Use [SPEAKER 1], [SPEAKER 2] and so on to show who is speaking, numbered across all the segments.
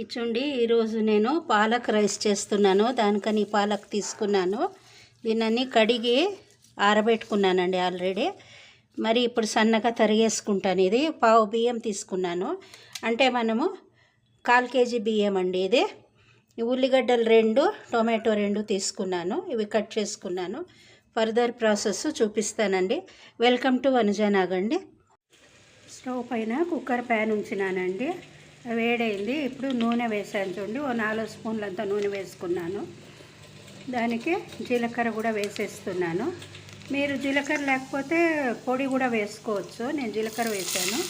[SPEAKER 1] ఇచ్చుండి ఈరోజు నేను పాలక్ రైస్ చేస్తున్నాను. దానికని పాలక్ తీసుకున్నాను. దీన్ని కడిగి ఆరబెట్టుకున్నానండి ఆల్రెడీ. మరి ఇప్పుడు సన్నగా తరిగేసుకుంటాను. ఇది పావు బియ్యం తీసుకున్నాను. అంటే మనము కాల్ కేజీ బియ్యం అండి ఇది. ఉల్లిగడ్డలు రెండు టొమాటో రెండు తీసుకున్నాను. ఇవి కట్ చేసుకున్నాను. ఫర్దర్ ప్రాసెస్ చూపిస్తానండి. వెల్కమ్ టు వనజానాగండి స్టవ్ పైన కుక్కర్ ప్యాన్ ఉంచినానండి. వేడైంది. ఇప్పుడు నూనె వేసాను చూడండి. ఓ నాలుగు స్పూన్లంతా నూనె వేసుకున్నాను. దానికి జీలకర్ర కూడా వేసేస్తున్నాను. మీరు జీలకర్ర లేకపోతే పొడి కూడా వేసుకోవచ్చు. నేను జీలకర్ర వేసాను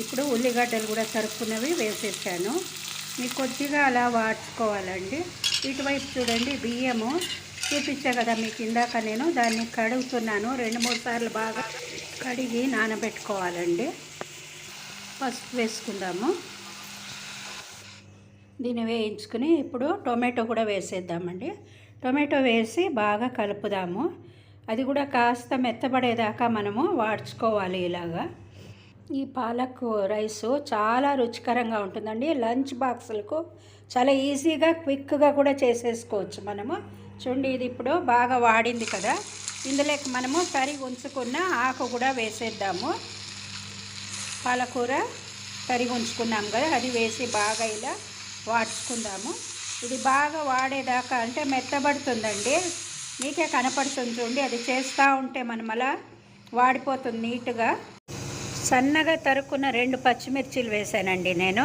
[SPEAKER 1] ఇప్పుడు ఉల్లిగడ్డలు కూడా తరుక్కున్నవి వేసేసాను. మీకు కొద్దిగా అలా వాడ్చుకోవాలండి ఇటువైపు చూడండి బియ్యము చూపించా కదా మీకు ఇందాక నేను. దాన్ని కడుగుతున్నాను. రెండు మూడు సార్లు బాగా కడిగి నానబెట్టుకోవాలండి. పసుపు వేసుకుందాము. దీన్ని వేయించుకుని ఇప్పుడు టొమాటో కూడా వేసేద్దామండి. టొమాటో వేసి బాగా కలుపుదాము. అది కూడా కాస్త మెత్తబడేదాకా మనము వాడ్చుకోవాలి ఇలాగా. ఈ పాలక్ రైస్ చాలా రుచికరంగా ఉంటుందండి. లంచ్ బాక్సులకు చాలా ఈజీగా క్విక్గా కూడా చేసేసుకోవచ్చు మనము. చూడండి ఇది ఇప్పుడు బాగా వాడింది కదా. ఇందులోకి మనము తరిగి ఉంచుకున్న ఆకు కూడా వేసేద్దాము. పాలకూర తరిగి ఉంచుకున్నాం కదా అది వేసి బాగా ఇలా వాడ్చుకుందాము ఇది బాగా వాడేదాకా అంటే మెత్తబడుతుందండి. మీకే కనపడుతుంది చూడండి అది చేస్తూ ఉంటే మనం అలా వాడిపోతుంది నీట్గా. సన్నగా తరుక్కున్న రెండు పచ్చిమిర్చిలు వేసానండి నేను.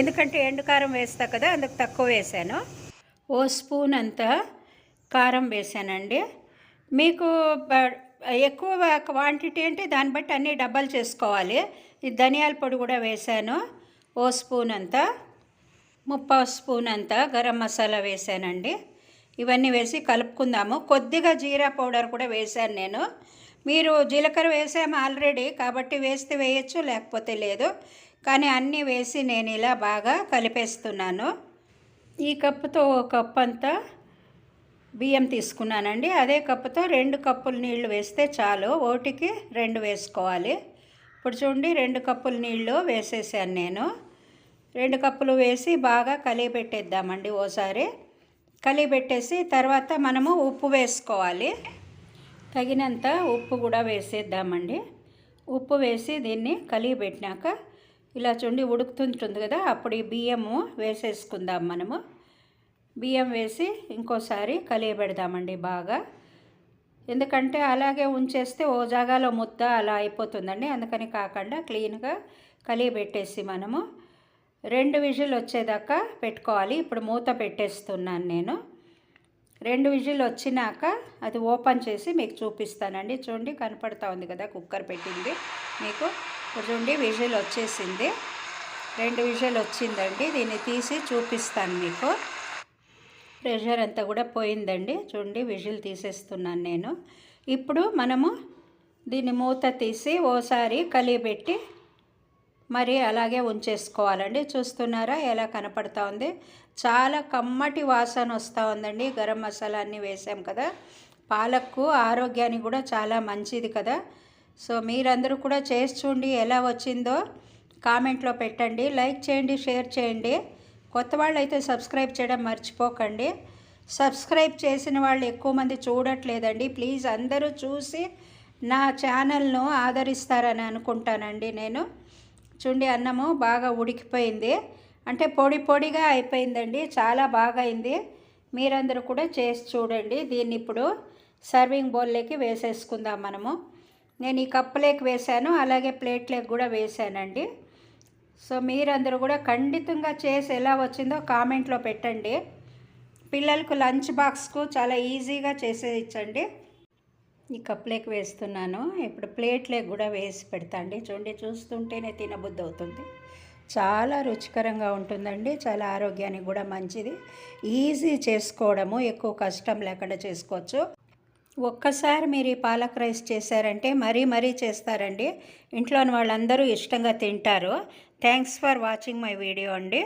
[SPEAKER 1] ఎందుకంటే ఎండు కారం వేస్తా కదా అందుకు తక్కువ వేసాను. ఓ స్పూన్ అంత కారం వేసానండి. మీకు ఎక్కువ క్వాంటిటీ అంటే దాన్ని బట్టి అన్నీ డబ్బాలు చేసుకోవాలి. ధనియాల పొడి కూడా వేసాను. ఓ స్పూన్ అంతా. ముప్పావు స్పూన్ అంతా గరం మసాలా వేసానండి. ఇవన్నీ వేసి కలుపుకుందాము. కొద్దిగా జీరా పౌడర్ కూడా వేశాను నేను. మీరు జీలకర్ర వేసాము ఆల్రెడీ కాబట్టి వేస్తే వేయచ్చు లేకపోతే లేదు. కానీ అన్నీ వేసి నేను ఇలా బాగా కలిపేస్తున్నాను. ఈ కప్పుతో ఒక కప్పు అంతా బియ్యం తీసుకున్నానండి. అదే కప్పుతో రెండు కప్పులు నీళ్ళు వేస్తే చాలు. ఓటికి రెండు వేసుకోవాలి. ఇప్పుడు చూడండి రెండు కప్పులు నీళ్ళు వేసేసాను నేను. రెండు కప్పులు వేసి బాగా కలిపెట్టేద్దామండి ఓసారి. కలిపెట్టేసి తర్వాత మనము ఉప్పు వేసుకోవాలి. తగినంత ఉప్పు కూడా వేసేద్దామండి. ఉప్పు వేసి దీన్ని కలిపెట్టినాక ఇలా చూండి ఉడుకుతుంటుంది కదా అప్పుడు ఈ బియ్యము వేసేసుకుందాం మనము. బియ్యం వేసి ఇంకోసారి కలియబెడదామండి బాగా. ఎందుకంటే అలాగే ఉంచేస్తే ఓ జాగాలో ముద్ద అలా అయిపోతుందండి అందుకని కాకుండా క్లీన్గా కలియబెట్టేసి మనము రెండు విజిల్ వచ్చేదాకా పెట్టుకోవాలి. ఇప్పుడు మూత పెట్టేస్తున్నాను నేను. రెండు విజిల్ వచ్చినాక అది ఓపెన్ చేసి మీకు చూపిస్తానండి. చూడండి కనపడతా ఉంది కదా కుక్కర్ పెట్టింది మీకు. చూడండి విజిల్ వచ్చేసింది. రెండు విజిల్ వచ్చిందండి. దీన్ని తీసి చూపిస్తాను మీకు. ప్రెషర్ అంతా కూడా పోయిందండి. చూడండి విజిల్ తీసేస్తున్నాను నేను. ఇప్పుడు మనము దీన్ని మూత తీసి ఓసారి కలిపెట్టి మరి అలాగే ఉంచేసుకోవాలండి. చూస్తున్నారా ఎలా కనపడతా ఉంది? చాలా కమ్మటి వాసన వస్తూ ఉందండి. గరం మసాలా అన్నీ వేసాం కదా. పాలకు ఆరోగ్యానికి కూడా చాలా మంచిది కదా. సో మీరందరూ కూడా చేసి చూడండి ఎలా వచ్చిందో. కామెంట్లో పెట్టండి. లైక్ చేయండి షేర్ చేయండి. కొత్త వాళ్ళు అయితే సబ్స్క్రైబ్ చేయడం మర్చిపోకండి. సబ్స్క్రైబ్ చేసిన వాళ్ళు ఎక్కువ మంది చూడట్లేదండి. ప్లీజ్ అందరూ చూసి నా ఛానల్ను ఆదరిస్తారని అనుకుంటానండి నేను. చూడండి అన్నము బాగా ఉడికిపోయింది. అంటే పొడి పొడిగా అయిపోయిందండి చాలా బాగా అయింది మీరందరూ కూడా చేసి చూడండి. దీన్ని ఇప్పుడు సర్వింగ్ బౌల్లోకి వేసేసుకుందాం మనము. నేను ఈ కప్పులోకి వేశాను అలాగే ప్లేట్లోకి కూడా వేశానండి. సో మీరందరూ కూడా ఖండితంగా చేసి ఎలా వచ్చిందో కామెంట్లో పెట్టండి. పిల్లలకు లంచ్ బాక్స్కు చాలా ఈజీగా చేసేయచ్చండి. ఈ కప్లేకి వేస్తున్నాను. ఇప్పుడు ప్లేట్లేకి కూడా వేసి పెడతాండి చూడండి చూస్తుంటేనే తినబుద్ధి అవుతుంది. చాలా రుచికరంగా ఉంటుందండి. చాలా ఆరోగ్యానికి కూడా మంచిది. ఈజీ చేసుకోవడము ఎక్కువ కష్టం లేకుండా చేసుకోవచ్చు. ఒక్కసారి మీరు ఈ పాలక్ రైస్ చేశారంటే మరీ మరీ చేస్తారండి. ఇంట్లోని వాళ్ళందరూ ఇష్టంగా తింటారు. Thanks for watching my video అండి.